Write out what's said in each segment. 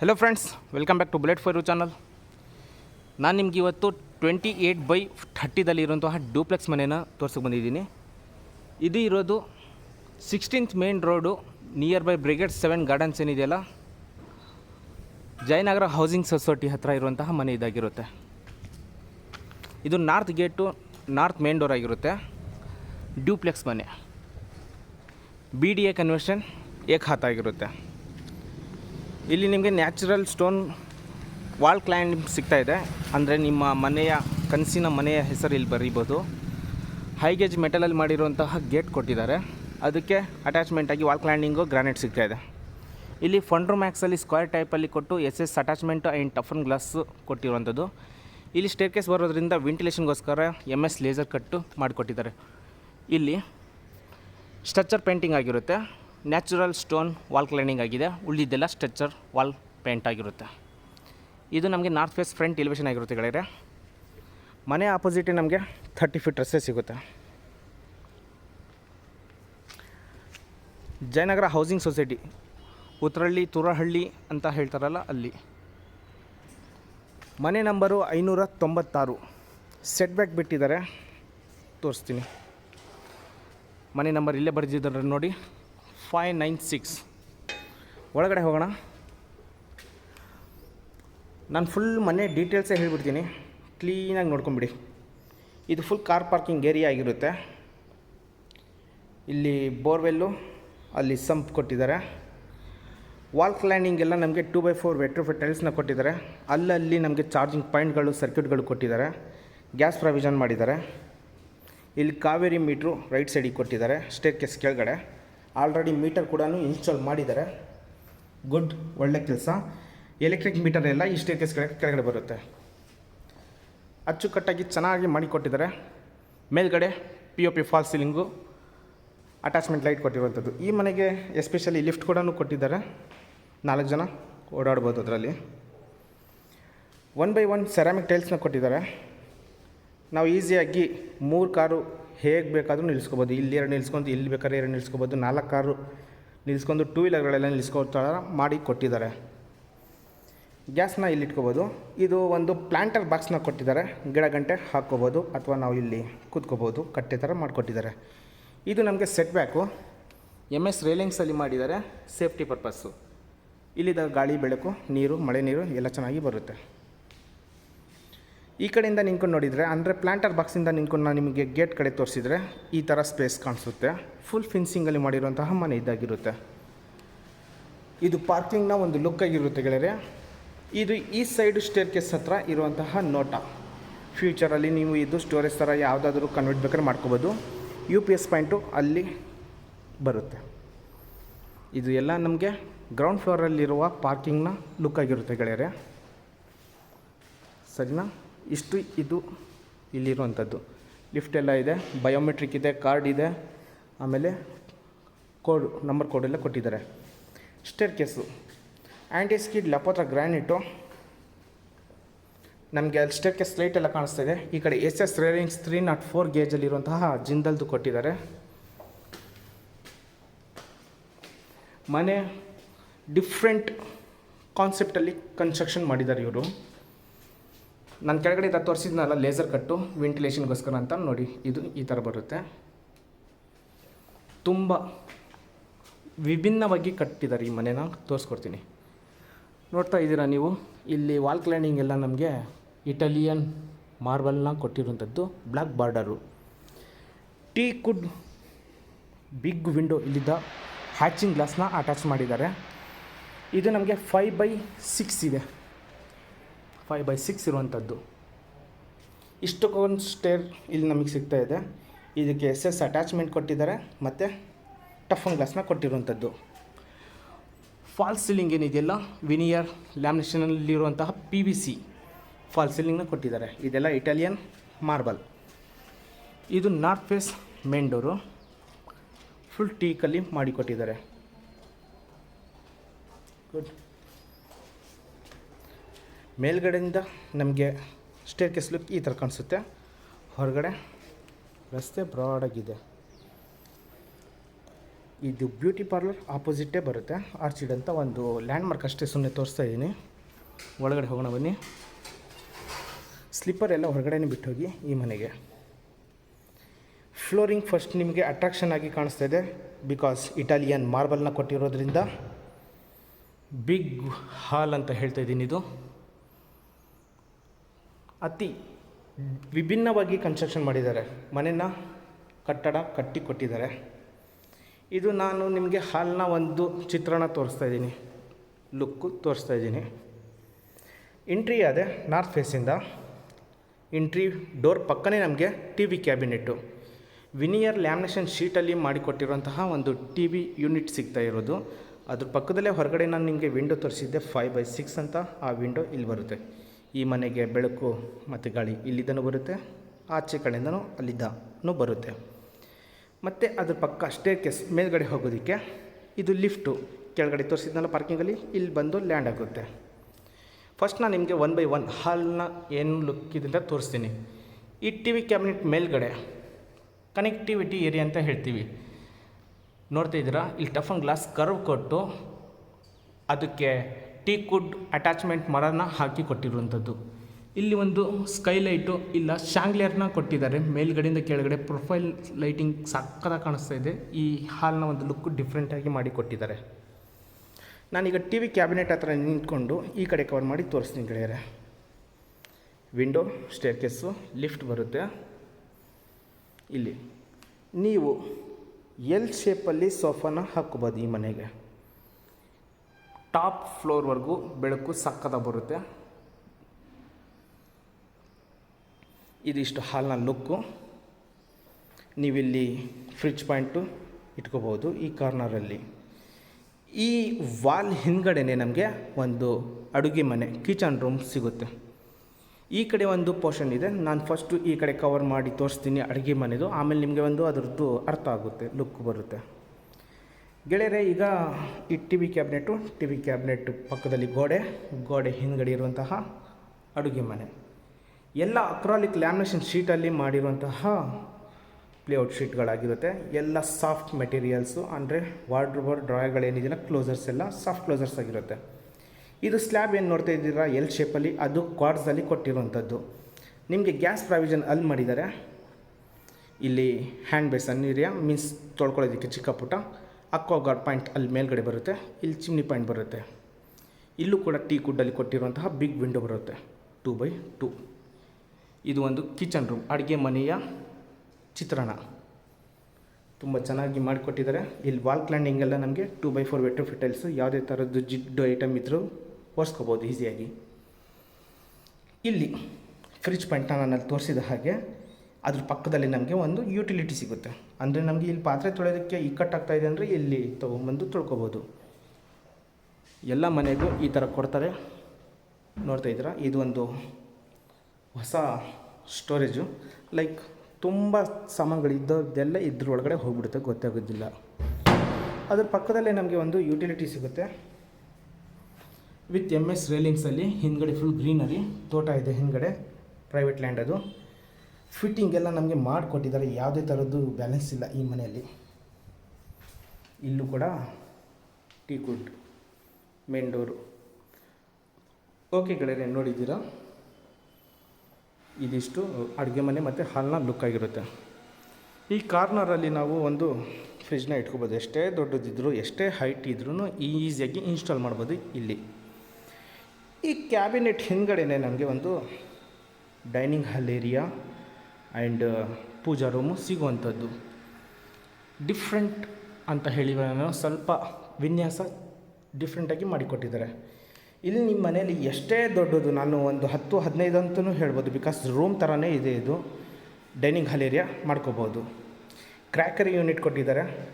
Hello friends welcome back to bullet fire channel ನಾನು ನಿಮ್ಗೆ ಇವತ್ತು ಟ್ವೆಂಟಿ ಏಯ್ಟ್ ಬೈ ಥರ್ಟಿದಲ್ಲಿ ಇರುವಂತಹ ಡೂಪ್ಲೆಕ್ಸ್ ಮನೇನ ತೋರ್ಸಕ್ಕೆ ಬಂದಿದ್ದೀನಿ. ಇದು ಇರೋದು sixteenth main road near by Brigade Seven Gardens ಏನಿದೆಯಲ್ಲ? ಜಯನಗರ ಹೌಸಿಂಗ್ ಸೊಸೈಟಿ ಹತ್ತಿರ ಇರುವಂತಹ ಮನೆ ಇದಾಗಿರುತ್ತೆ. ಇದು north gate north main door ಆಗಿರುತ್ತೆ. ಡ್ಯೂಪ್ಲೆಕ್ಸ್ ಮನೆ. ಬಿ ಡಿ ಎ ಕನ್ವೆಷನ್ ಏಕ್ ಹಾತ್ ಆಗಿರುತ್ತೆ. ಇಲ್ಲಿ ನಿಮಗೆ ನ್ಯಾಚುರಲ್ ಸ್ಟೋನ್ ವಾಲ್ ಕ್ಲೈಂಡ್ ಸಿಗ್ತಾ ಇದೆ. ಅಂದರೆ ನಿಮ್ಮ ಮನೆಯ, ಕನಸಿನ ಮನೆಯ ಹೆಸರು ಇಲ್ಲಿ ಬರೀಬೋದು. ಹೈಗೇಜ್ ಮೆಟಲಲ್ಲಿ ಮಾಡಿರುವಂತಹ ಗೇಟ್ ಕೊಟ್ಟಿದ್ದಾರೆ. ಅದಕ್ಕೆ ಅಟ್ಯಾಚ್ಮೆಂಟಾಗಿ ವಾಲ್ ಕ್ಲೈಂಡಿಂಗು ಗ್ರಾನೈಟ್ ಸಿಗ್ತಾ ಇದೆ. ಇಲ್ಲಿ ಫಂಡ್ರು ಮ್ಯಾಕ್ಸಲ್ಲಿ ಸ್ಕ್ವೇರ್ ಟೈಪಲ್ಲಿ ಕೊಟ್ಟು ಎಸ್ ಎಸ್ ಅಟ್ಯಾಚ್ಮೆಂಟ್ ಆ್ಯಂಡ್ ಟಫನ್ ಗ್ಲಾಸ್ ಕೊಟ್ಟಿರುವಂಥದ್ದು. ಇಲ್ಲಿ ಸ್ಟೇರ್ ಕೇಸ್ ಬರೋದ್ರಿಂದ ವೆಂಟಿಲೇಷನ್ಗೋಸ್ಕರ ಎಂ ಎಸ್ ಲೇಸರ್ ಕಟ್ಟು ಮಾಡಿಕೊಟ್ಟಿದ್ದಾರೆ. ಇಲ್ಲಿ ಸ್ಟ್ರಕ್ಚರ್ ಪೇಂಟಿಂಗ್ ಆಗಿರುತ್ತೆ. ನ್ಯಾಚುರಲ್ ಸ್ಟೋನ್ ವಾಲ್ ಕ್ಲೈನಿಂಗ್ ಆಗಿದೆ. ಉಳಿದಿದ್ದೆಲ್ಲ ಸ್ಟ್ರಕ್ಚರ್ ವಾಲ್ ಪೇಂಟ್ ಆಗಿರುತ್ತೆ. ಇದು ನಮಗೆ ನಾರ್ತ್ ಫೇಸ್ ಫ್ರಂಟ್ ಎಲಿವೇಷನ್ ಆಗಿರುತ್ತೆ ಗೆಳೆಯರೆ. ಮನೆ ಆಪೋಸಿಟ್ ನಮಗೆ ಥರ್ಟಿ ಫೀಟ್ ರಸ್ತೆ ಸಿಗುತ್ತೆ. ಜಯನಗರ ಹೌಸಿಂಗ್ ಸೊಸೈಟಿ ಉತ್ತರಹಳ್ಳಿ ತುರಹಳ್ಳಿ ಅಂತ ಹೇಳ್ತಾರಲ್ಲ ಅಲ್ಲಿ. ಮನೆ ನಂಬರು ಐನೂರ ತೊಂಬತ್ತಾರು. ಸೆಟ್ ಬ್ಯಾಕ್ ಬಿಟ್ಟಿದ್ದಾರೆ. ತೋರಿಸ್ತೀನಿ. ಮನೆ ನಂಬರ್ ಇಲ್ಲೇ ಬರೆದಿದ್ದಾರೆ ನೋಡಿ. ಫೈವ್ ನೈನ್ ಸಿಕ್ಸ್ ಒಳಗಡೆ ಹೋಗೋಣ. ನಾನು ಫುಲ್ ಮನೆ ಡೀಟೇಲ್ಸೇ ಹೇಳ್ಬಿಡ್ತೀನಿ. ಕ್ಲೀನಾಗಿ ನೋಡ್ಕೊಂಬಿಡಿ. ಇದು ಫುಲ್ ಕಾರ್ ಪಾರ್ಕಿಂಗ್ ಏರಿಯಾ ಆಗಿರುತ್ತೆ. ಇಲ್ಲಿ ಬೋರ್ವೆಲ್ಲು ಅಲ್ಲಿ ಸಂಪ್ ಕೊಟ್ಟಿದ್ದಾರೆ. ವಾಲ್ ಕ್ಲ್ಯಾಂಡಿಂಗ್ ಎಲ್ಲ ನಮಗೆ ಟೂ ಬೈ ಫೋರ್ ವೆಟ್ರ್ ಟೈಲ್ಸ್ನ ಕೊಟ್ಟಿದ್ದಾರೆ. ಅಲ್ಲಲ್ಲಿ ನಮಗೆ ಚಾರ್ಜಿಂಗ್ ಪಾಯಿಂಟ್ಗಳು ಸರ್ಕ್ಯೂಟ್ಗಳು ಕೊಟ್ಟಿದ್ದಾರೆ. ಗ್ಯಾಸ್ ಪ್ರಾವಿಷನ್ ಮಾಡಿದ್ದಾರೆ. ಇಲ್ಲಿ ಕಾವೇರಿ ಮೀಟ್ರು ರೈಟ್ ಸೈಡಿಗೆ ಕೊಟ್ಟಿದ್ದಾರೆ. ಸ್ಟೇರ್ ಕೇಸ್ ಕೆಳಗಡೆ. ಆಲ್ರೆಡಿ ಮೀಟರ್ ಕೂಡ ಇನ್ಸ್ಟಾಲ್ ಮಾಡಿದ್ದಾರೆ. ಗುಡ್, ಒಳ್ಳೆ ಕೆಲಸ. ಎಲೆಕ್ಟ್ರಿಕ್ ಮೀಟರ್ ಎಲ್ಲ ಈ ಸ್ಟೇಕೇಸ್ ಕೆಳಗೆ, ಕೆಳಗಡೆ ಬರುತ್ತೆ. ಅಚ್ಚುಕಟ್ಟಾಗಿ ಚೆನ್ನಾಗಿ ಮಾಡಿಕೊಟ್ಟಿದ್ದಾರೆ ಮೇಲ್ಗಡೆ P O P fall ceiling attachment light ಕೊಟ್ಟಿರುವಂಥದ್ದು. ಈ ಮನೆಗೆ ಎಸ್ಪೆಷಲಿ ಲಿಫ್ಟ್ ಕೂಡ ಕೊಟ್ಟಿದ್ದಾರೆ. ನಾಲ್ಕು ಜನ ಓಡಾಡ್ಬೋದು ಅದರಲ್ಲಿ. ಒನ್ ಬೈ ಒನ್ ಸೆರಾಮಿಕ್ ಟೈಲ್ಸ್ನ ಕೊಟ್ಟಿದ್ದಾರೆ. ನಾವು ಈಸಿಯಾಗಿ ಮೂರು ಕಾರು ಹೇಗೆ ಬೇಕಾದರೂ ನಿಲ್ಲಿಸ್ಕೋಬೋದು. ಇಲ್ಲಿ ಎರಡು ನಿಲ್ಸ್ಕೊಂಡು ಇಲ್ಲಿ ಬೇಕಾದ್ರೆ ಎರಡು ನಿಲ್ಸ್ಕೋಬೋದು ನಾಲ್ಕು ಕಾರು ನಿಲ್ಸ್ಕೊಂಡು ಟೂ ವೀಲರ್ಗಳೆಲ್ಲ ನಿಲ್ಲಿಸ್ಕೋ ಮಾಡಿ ಕೊಟ್ಟಿದ್ದಾರೆ. ಗ್ಯಾಸ್ನ ಇಲ್ಲಿ ಇಟ್ಕೋಬೋದು. ಇದು ಒಂದು ಪ್ಲ್ಯಾಂಟರ್ ಬಾಕ್ಸ್ನ ಕೊಟ್ಟಿದ್ದಾರೆ. ಗಿಡ, ಗಂಟೆ ಹಾಕ್ಕೋಬೋದು ಅಥವಾ ನಾವು ಇಲ್ಲಿ ಕೂತ್ಕೋಬೋದು. ಕಟ್ಟೆ ಥರ ಮಾಡಿಕೊಟ್ಟಿದ್ದಾರೆ. ಇದು ನಮಗೆ ಸೆಟ್ ಬ್ಯಾಕು ಎಂ ಎಸ್ ರೇಲಿಂಗ್ಸಲ್ಲಿ ಮಾಡಿದ್ದಾರೆ. ಸೇಫ್ಟಿ ಪರ್ಪಸ್ಸು ಇಲ್ಲಿದ್ದ ಗಾಳಿ, ಬೆಳಕು, ನೀರು, ಮಳೆ ನೀರು ಎಲ್ಲ ಚೆನ್ನಾಗಿ ಬರುತ್ತೆ. ಈ ಕಡೆಯಿಂದ ನಿಂತ್ಕೊಂಡು ನೋಡಿದರೆ, ಅಂದರೆ ಪ್ಲಾಂಟರ್ ಬಾಕ್ಸಿಂದ ನಿಂತ್ಕೊಂಡು ನಾನು ನಿಮಗೆ ಗೇಟ್ ಕಡೆ ತೋರಿಸಿದರೆ ಈ ಥರ ಸ್ಪೇಸ್ ಕಾಣಿಸುತ್ತೆ. ಫುಲ್ ಫಿನ್ಸಿಂಗಲ್ಲಿ ಮಾಡಿರುವಂತಹ ಮನೆ ಇದ್ದಾಗಿರುತ್ತೆ ಇದು ಪಾರ್ಕಿಂಗ್ನ ಒಂದು ಲುಕ್ ಆಗಿರುತ್ತೆ ಗೆಳೆಯರೆ. ಇದು ಈ ಸೈಡ್ ಸ್ಟೇರ್ ಕೇಸ್ ಹತ್ರ ಇರುವಂತಹ ನೋಟ. ಫ್ಯೂಚರಲ್ಲಿ ನೀವು ಇದು ಸ್ಟೋರೇಜ್ ಥರ ಯಾವುದಾದ್ರೂ ಕನ್ವರ್ಟ್ ಬೇಕಾದ್ರೆ ಮಾಡ್ಕೋಬೋದು. ಯು ಪಿ ಎಸ್ ಪಾಯಿಂಟು ಅಲ್ಲಿ ಬರುತ್ತೆ. ಇದು ಎಲ್ಲ ನಮಗೆ ಗ್ರೌಂಡ್ ಫ್ಲೋರಲ್ಲಿರುವ ಪಾರ್ಕಿಂಗ್ನ ಲುಕ್ ಆಗಿರುತ್ತೆ ಗೆಳೆಯರೆ. ಸರಿನಾ? ಇಷ್ಟು ಇದು ಇಲ್ಲಿರುವಂಥದ್ದು. ಲಿಫ್ಟ್ ಎಲ್ಲ ಇದೆ ಬಯೋಮೆಟ್ರಿಕ್ ಇದೆ ಕಾರ್ಡ್ ಇದೆ, ಆಮೇಲೆ ಕೋಡ್ ನಂಬರ್ ಕೋಡ್ ಎಲ್ಲ ಕೊಟ್ಟಿದ್ದಾರೆ. ಸ್ಟೇರ್ ಕೇಸು ಆ್ಯಂಟಿ ಸ್ಕಿಡ್ ಲಪೋತ್ರ ಗ್ರ್ಯಾನಿಟು ನಮಗೆ ಅಲ್ಲಿ ಸ್ಟೇರ್ ಕೇಸ್ ಲೈಟ್ ಎಲ್ಲ ಕಾಣಿಸ್ತಾ ಇದೆ. ಈ ಕಡೆ S S railings three naught four ಗೇಜಲ್ಲಿರುವಂತಹ ಜಿಂದಲ್ದು ಕೊಟ್ಟಿದ್ದಾರೆ. ಮನೆ ಡಿಫ್ರೆಂಟ್ ಕಾನ್ಸೆಪ್ಟಲ್ಲಿ ಕನ್ಸ್ಟ್ರಕ್ಷನ್ ಮಾಡಿದ್ದಾರೆ ಇವರು. ನಾನು ಕೆಳಗಡೆ ಇದು ತೋರಿಸಿದ್ನಲ್ಲ ಲೇಸರ್ ಕಟ್ಟು ವೆಂಟಿಲೇಷನ್ಗೋಸ್ಕರ ಅಂತ ನೋಡಿ, ಇದು ಈ ಥರ ಬರುತ್ತೆ. ತುಂಬ ವಿಭಿನ್ನವಾಗಿ ಕಟ್ಟಿದ್ದಾರೆ ಈ ಮನೆನ, ತೋರಿಸ್ಕೊಡ್ತೀನಿ. ನೋಡ್ತಾ ಇದ್ದೀರಾ ನೀವು? ಇಲ್ಲಿ ವಾಲ್ ಕ್ಲೈನಿಂಗ್ ಎಲ್ಲ ನಮಗೆ ಇಟಾಲಿಯನ್ ಮಾರ್ಬಲ್ನ ಕೊಟ್ಟಿರುವಂಥದ್ದು black border teak wood big window ಇಲ್ಲಿದ್ದ hatching ಗ್ಲಾಸ್ನ ಅಟ್ಯಾಚ್ ಮಾಡಿದ್ದಾರೆ. ಇದು ನಮಗೆ ಫೈವ್ ಬೈ ಸಿಕ್ಸ್ ಇದೆ. ಫೈವ್ ಬೈ ಸಿಕ್ಸ್ ಇರುವಂಥದ್ದು. ಇಷ್ಟಕ್ಕೊಂದು ಸ್ಟೇರ್ ಇಲ್ಲಿ ನಮಗೆ ಸಿಗ್ತಾ ಇದೆ. ಇದಕ್ಕೆ ಎಸ್ ಎಸ್ ಅಟ್ಯಾಚ್ಮೆಂಟ್ ಕೊಟ್ಟಿದ್ದಾರೆ, ಮತ್ತು ಟಫನ್ ಗ್ಲಾಸ್ನ ಕೊಟ್ಟಿರುವಂಥದ್ದು. ಫಾಲ್ಸ್ ಸೀಲಿಂಗ್ ಏನಿದೆಯಲ್ಲ ವಿನಿಯರ್ ಲ್ಯಾಮಿನೇಷನಲ್ಲಿರುವಂತಹ ಪಿ ವಿ ಸಿ ಫಾಲ್ಸ್ ಸೀಲಿಂಗ್ನ ಕೊಟ್ಟಿದ್ದಾರೆ. ಇದೆಲ್ಲ ಇಟಾಲಿಯನ್ ಮಾರ್ಬಲ್ ಇದು north face main door full ಟೀಕಲ್ಲಿ ಮಾಡಿಕೊಟ್ಟಿದ್ದಾರೆ. ಗುಡ್ ಮೇಲ್ಗಡೆಯಿಂದ ನಮಗೆ ಸ್ಟೇರ್ ಕೇಸ್ ಲುಕ್ ಈ ಥರ ಕಾಣಿಸುತ್ತೆ. ಹೊರಗಡೆ ರಸ್ತೆ ಬ್ರಾಡಾಗಿದೆ ಇದು ಬ್ಯೂಟಿ ಪಾರ್ಲರ್ ಆಪೋಸಿಟೇ ಬರುತ್ತೆ. ಆರ್ಚಿಡ್ ಅಂತ ಒಂದು ಲ್ಯಾಂಡ್ಮಾರ್ಕ್ ಅಷ್ಟೇ ಸುಮ್ಮನೆ ತೋರಿಸ್ತಾ ಇದ್ದೀನಿ ಒಳಗಡೆ ಹೋಗೋಣ ಬನ್ನಿ. ಸ್ಲಿಪ್ಪರ್ ಎಲ್ಲ ಹೊರಗಡೆನೇ ಬಿಟ್ಟು ಹೋಗಿ ಈ ಮನೆಗೆ. ಫ್ಲೋರಿಂಗ್ ಫಸ್ಟ್ ನಿಮಗೆ ಅಟ್ರಾಕ್ಷನ್ ಆಗಿ ಕಾಣಿಸ್ತಾ ಇದೆ. ಬಿಕಾಸ್ ಇಟಾಲಿಯನ್ ಮಾರ್ಬಲ್ನ ಕೊಟ್ಟಿರೋದ್ರಿಂದ ಬಿಗ್ ಹಾಲ್ ಅಂತ ಹೇಳ್ತಾ ಇದ್ದೀನಿ ಇದು. ಅತಿ ವಿಭಿನ್ನವಾಗಿ ಕನ್ಸ್ಟ್ರಕ್ಷನ್ ಮಾಡಿದ್ದಾರೆ. ಮನೆನ ಕಟ್ಟಡ ಕಟ್ಟಿ ಕೊಟ್ಟಿದ್ದಾರೆ. ಇದು ನಾನು ನಿಮಗೆ ಹಾಲ್ನ ಒಂದು ಚಿತ್ರಣ ತೋರಿಸ್ತಾ ಇದ್ದೀನಿ. ಲುಕ್ಕು ತೋರಿಸ್ತಾ ಇದ್ದೀನಿ. ಎಂಟ್ರಿ ಅದೇ ನಾರ್ತ್ ಫೇಸಿಂದ ಎಂಟ್ರಿ ಡೋರ್ ಪಕ್ಕನೇ ನಮಗೆ T V cabinet veneer lamination ಶೀಟಲ್ಲಿ ಮಾಡಿಕೊಟ್ಟಿರುವಂತಹ ಒಂದು ಟಿ ವಿ ಯೂನಿಟ್ ಸಿಗ್ತಾ ಇರೋದು. ಅದ್ರ ಪಕ್ಕದಲ್ಲೇ ಹೊರಗಡೆ ನಾನು ನಿಮಗೆ ವಿಂಡೋ ತೋರಿಸಿದ್ದೆ ಫೈವ್ ಬೈ ಸಿಕ್ಸ್ ಅಂತ. ಆ ವಿಂಡೋ ಇಲ್ಲಿ ಬರುತ್ತೆ. ಈ ಮನೆಗೆ ಬೆಳಕು ಮತ್ತು ಗಾಳಿ ಇಲ್ಲಿದ್ದನೂ ಬರುತ್ತೆ, ಆಚೆ ಕಡೆಯಿಂದನೂ ಅಲ್ಲಿದ್ದನೂ ಬರುತ್ತೆ. ಮತ್ತು ಅದ್ರ ಪಕ್ಕ ಸ್ಟೇರ್ ಕೇಸ್ ಮೇಲ್ಗಡೆ ಹೋಗೋದಕ್ಕೆ ಇದು ಲಿಫ್ಟು ಕೆಳಗಡೆ ತೋರಿಸಿದ್ನಲ್ಲ ಪಾರ್ಕಿಂಗಲ್ಲಿ ಇಲ್ಲಿ ಬಂದು ಲ್ಯಾಂಡ್ ಆಗುತ್ತೆ. ಫಸ್ಟ್ ನಾನು ನಿಮಗೆ ಒನ್ ಬೈ ಒನ್ ಹಾಲ್ನ ಏನು ಲುಕ್ ಇದೆ ಅಂತ ತೋರಿಸ್ತೀನಿ. ಈ ಟಿ ವಿ ಕ್ಯಾಬಿನೆಟ್ ಮೇಲ್ಗಡೆ ಕನೆಕ್ಟಿವಿಟಿ ಏರಿಯಾ ಅಂತ ಹೇಳ್ತೀವಿ. ನೋಡ್ತಾ ಇದ್ದೀರಾ? ಇಲ್ಲಿ ಟಫನ್ ಗ್ಲಾಸ್ ಕರ್ವ್ ಕೊಟ್ಟು ಅದಕ್ಕೆ ಟೀ ಕುಡ್ ಅಟ್ಯಾಚ್ಮೆಂಟ್ ಮರನ ಹಾಕಿ ಕೊಟ್ಟಿರುವಂಥದ್ದು. ಇಲ್ಲಿ ಒಂದು ಸ್ಕೈಲೈಟು ಇಲ್ಲ ಶಾಂಗ್ಲಿಯರ್ನ ಕೊಟ್ಟಿದ್ದಾರೆ. ಮೇಲ್ಗಡೆಯಿಂದ ಕೆಳಗಡೆ ಪ್ರೊಫೈಲ್ ಲೈಟಿಂಗ್ ಸಕ್ಕತ್ತಾಗಿ ಕಾಣಿಸ್ತಾ ಇದೆ. ಈ ಹಾಲ್ನ ಒಂದು ಲುಕ್ ಡಿಫ್ರೆಂಟಾಗಿ ಮಾಡಿ ಕೊಟ್ಟಿದ್ದಾರೆ. ನಾನೀಗ ಟಿ ವಿ ಕ್ಯಾಬಿನೆಟ್ ಹತ್ರ ನಿಂತ್ಕೊಂಡು ಈ ಕಡೆ ಕವರ್ ಮಾಡಿ ತೋರಿಸ್ತೀನಿ ಗೆಳೆಯರೆ. ವಿಂಡೋ ಸ್ಟೇರ್ ಕೇಸು ಲಿಫ್ಟ್ ಬರುತ್ತೆ. ಇಲ್ಲಿ ನೀವು ಎಲ್ ಶೇಪಲ್ಲಿ ಸೋಫಾನ ಹಾಕ್ಕೋಬೋದು ಈ ಮನೆಗೆ. ಟಾಪ್ ಫ್ಲೋರ್ವರೆಗೂ ಬೆಳಕು ಸಕ್ಕದ ಬರುತ್ತೆ. ಇದಿಷ್ಟು ಹಾಲ್ನ ಲುಕ್ಕು. ನೀವಿಲ್ಲಿ ಫ್ರಿಜ್ ಪಾಯಿಂಟು ಇಟ್ಕೋಬೋದು ಈ ಕಾರ್ನರಲ್ಲಿ. ಈ ವಾಲ್ ಹಿಂದ್ಗಡೆನೆ ನಮಗೆ ಒಂದು ಅಡುಗೆ ಮನೆ, ಕಿಚನ್ ರೂಮ್ ಸಿಗುತ್ತೆ. ಈ ಕಡೆ ಒಂದು ಪೋರ್ಷನ್ ಇದೆ. ನಾನು ಫಸ್ಟು ಈ ಕಡೆ ಕವರ್ ಮಾಡಿ ತೋರಿಸ್ತೀನಿ ಅಡುಗೆ ಮನೆದು. ಆಮೇಲೆ ನಿಮಗೆ ಒಂದು ಅದರದ್ದು ಅರ್ಥ ಆಗುತ್ತೆ, ಲುಕ್ ಬರುತ್ತೆ. ಗೆಳೆಯರೆ, ಈಗ ಈ T V cabinet T V cabinet ಪಕ್ಕದಲ್ಲಿ ಗೋಡೆ ಗೋಡೆ ಹಿಂದ್ಗಡೆ ಇರುವಂತಹ ಅಡುಗೆ ಮನೆ. ಎಲ್ಲ ಅಕ್ರಾಲಿಕ್ ಲ್ಯಾಮಿನೇಷನ್ ಶೀಟಲ್ಲಿ ಮಾಡಿರುವಂತಹ ಪ್ಲೇಔಟ್ ಶೀಟ್ಗಳಾಗಿರುತ್ತೆ. ಎಲ್ಲ ಸಾಫ್ಟ್ ಮೆಟೀರಿಯಲ್ಸು, ಅಂದರೆ ವಾರ್ಡ್ರೋಬರ್ ಡ್ರಾಯರ್ಗಳೇನಿದೆಯಲ್ಲ ಕ್ಲೋಸರ್ಸ್ ಎಲ್ಲ ಸಾಫ್ಟ್ ಕ್ಲೋಸರ್ಸ್ ಆಗಿರುತ್ತೆ. ಇದು ಸ್ಲ್ಯಾಬ್ ಏನು ನೋಡ್ತಾ ಇದ್ದೀರಾ? ಎಲ್ ಶೇಪಲ್ಲಿ, ಅದು ಕ್ವಾರ್ಡ್ಸಲ್ಲಿ ಕೊಟ್ಟಿರುವಂಥದ್ದು. ನಿಮಗೆ ಗ್ಯಾಸ್ ಪ್ರಾವಿಷನ್ ಅಲ್ಲಿ ಮಾಡಿದ್ದಾರೆ. ಇಲ್ಲಿ ಹ್ಯಾಂಡ್ ಬೇಸನ್ ಏರಿಯಾ ಮೀನ್ಸ್ ತೊಳ್ಕೊಳ್ಳೋದಕ್ಕೆ ಚಿಕ್ಕ ಪುಟ್ಟ. ಅಕ್ವಾ ಗಾರ್ಡ್ ಪಾಯಿಂಟ್ ಅಲ್ಲಿ ಮೇಲ್ಗಡೆ ಬರುತ್ತೆ, ಇಲ್ಲಿ ಚಿಮ್ನಿ ಪಾಯಿಂಟ್ ಬರುತ್ತೆ. ಇಲ್ಲೂ ಕೂಡ ಟೀ ಕುಡ್ಡಲ್ಲಿ ಕೊಟ್ಟಿರುವಂತಹ ಬಿಗ್ ವಿಂಡೋ ಬರುತ್ತೆ, ಟೂ ಬೈ ಟೂ. ಇದು ಒಂದು ಕಿಚನ್ ರೂಮ್, ಅಡುಗೆ ಮನೆಯ ಚಿತ್ರಣ. ತುಂಬ ಚೆನ್ನಾಗಿ ಮಾಡಿಕೊಟ್ಟಿದ್ದಾರೆ. ಇಲ್ಲಿ ವಾಲ್ ಕ್ಲ್ಯಾಂಡಿಂಗ್ ಎಲ್ಲ ನಮಗೆ two by four vitrified tiles ಯಾವುದೇ ಥರದ್ದು ಜಿಡ್ಡು ಐಟಮ್ ಇದ್ದರೂ ಒರೆಸ್ಕೋಬೋದು ಈಸಿಯಾಗಿ ಇಲ್ಲಿ ಫ್ರಿಜ್ ಪಾಯಿಂಟ್ನ ನಾನು ಅಲ್ಲಿ ತೋರಿಸಿದ ಹಾಗೆ ಅದ್ರ ಪಕ್ಕದಲ್ಲಿ ನಮಗೆ ಒಂದು ಯುಟಿಲಿಟಿ ಸಿಗುತ್ತೆ. ಅಂದರೆ ನಮಗೆ ಇಲ್ಲಿ ಪಾತ್ರೆ ತೊಳೆಯೋದಕ್ಕೆ ಇಕ್ಕಟ್ಟಾಗ್ತಾ ಇದೆ ಅಂದರೆ ಇಲ್ಲಿ ತೊಗೊಂಬಂದು ತೊಳ್ಕೊಬೋದು. ಎಲ್ಲ ಮನೆಗೂ ಈ ಥರ ಕೊಡ್ತಾರೆ. ನೋಡ್ತಾ ಇದ್ದೀರಾ? ಇದು ಒಂದು ಹೊಸ ಸ್ಟೋರೇಜು ಲೈಕ್ ತುಂಬ ಸಾಮಾನುಗಳಿದ್ದದ್ದೆಲ್ಲ ಇದ್ರೊಳಗಡೆ ಹೋಗ್ಬಿಡುತ್ತೆ, ಗೊತ್ತಾಗೋದಿಲ್ಲ. ಅದ್ರ ಪಕ್ಕದಲ್ಲೇ ನಮಗೆ ಒಂದು ಯುಟಿಲಿಟಿ ಸಿಗುತ್ತೆ. ವಿತ್ ಎಂ ಎಸ್ ರೇಲಿಂಗ್ಸಲ್ಲಿ ಹಿಂದ್ಗಡೆ ಫುಲ್ ಗ್ರೀನರಿ ತೋಟ ಇದೆ ಹಿಂದ್ಗಡೆ ಪ್ರೈವೇಟ್ ಲ್ಯಾಂಡ್ ಅದು. ಫಿಟ್ಟಿಂಗ್ ಎಲ್ಲ ನಮಗೆ ಮಾಡಿಕೊಟ್ಟಿದ್ದಾರೆ. ಯಾವುದೇ ಥರದ್ದು ಬ್ಯಾಲೆನ್ಸ್ ಇಲ್ಲ ಈ ಮನೆಯಲ್ಲಿ. ಇಲ್ಲೂ ಕೂಡ teak wood main door okay ಗೆಳೆಯರೆ ನೋಡಿದ್ದೀರಾ? ಇದಿಷ್ಟು ಅಡುಗೆ ಮನೆ ಮತ್ತು ಹಾಲ್ನ ಲುಕ್ ಆಗಿರುತ್ತೆ. ಈ ಕಾರ್ನರಲ್ಲಿ ನಾವು ಒಂದು ಫ್ರಿಜ್ನ ಇಟ್ಕೋಬೋದು. ಎಷ್ಟೇ ದೊಡ್ಡದಿದ್ದರೂ ಎಷ್ಟೇ ಹೈಟ್ ಇದ್ರೂ ಈಸಿಯಾಗಿ ಇನ್ಸ್ಟಾಲ್ ಮಾಡ್ಬೋದು ಇಲ್ಲಿ. ಈ ಕ್ಯಾಬಿನೆಟ್ ಹಿಂದ್ಗಡೆ ನಮಗೆ ಒಂದು dining hall area and puja room ಸಿಗುವಂಥದ್ದು. ಡಿಫ್ರೆಂಟ್ ಅಂತ ಹೇಳಿ ನಾನು ಸ್ವಲ್ಪ ವಿನ್ಯಾಸ ಡಿಫ್ರೆಂಟಾಗಿ ಮಾಡಿಕೊಟ್ಟಿದ್ದಾರೆ. ಇಲ್ಲಿ ನಿಮ್ಮ ಮನೇಲಿ ಎಷ್ಟೇ ದೊಡ್ಡದು, ನಾನು ಒಂದು ಹತ್ತು, ಹದಿನೈದು ಅಂತಲೂ ಹೇಳ್ಬೋದು ಬಿಕಾಸ್ ರೂಮ್ ಥರನೇ ಇದೆ ಇದು. ಡೈನಿಂಗ್ ಹಾಲ್ ಏರಿಯಾ ಮಾಡ್ಕೋಬೋದು. ಕ್ರ್ಯಾಕರಿ ಯೂನಿಟ್ ಕೊಟ್ಟಿದ್ದಾರೆ.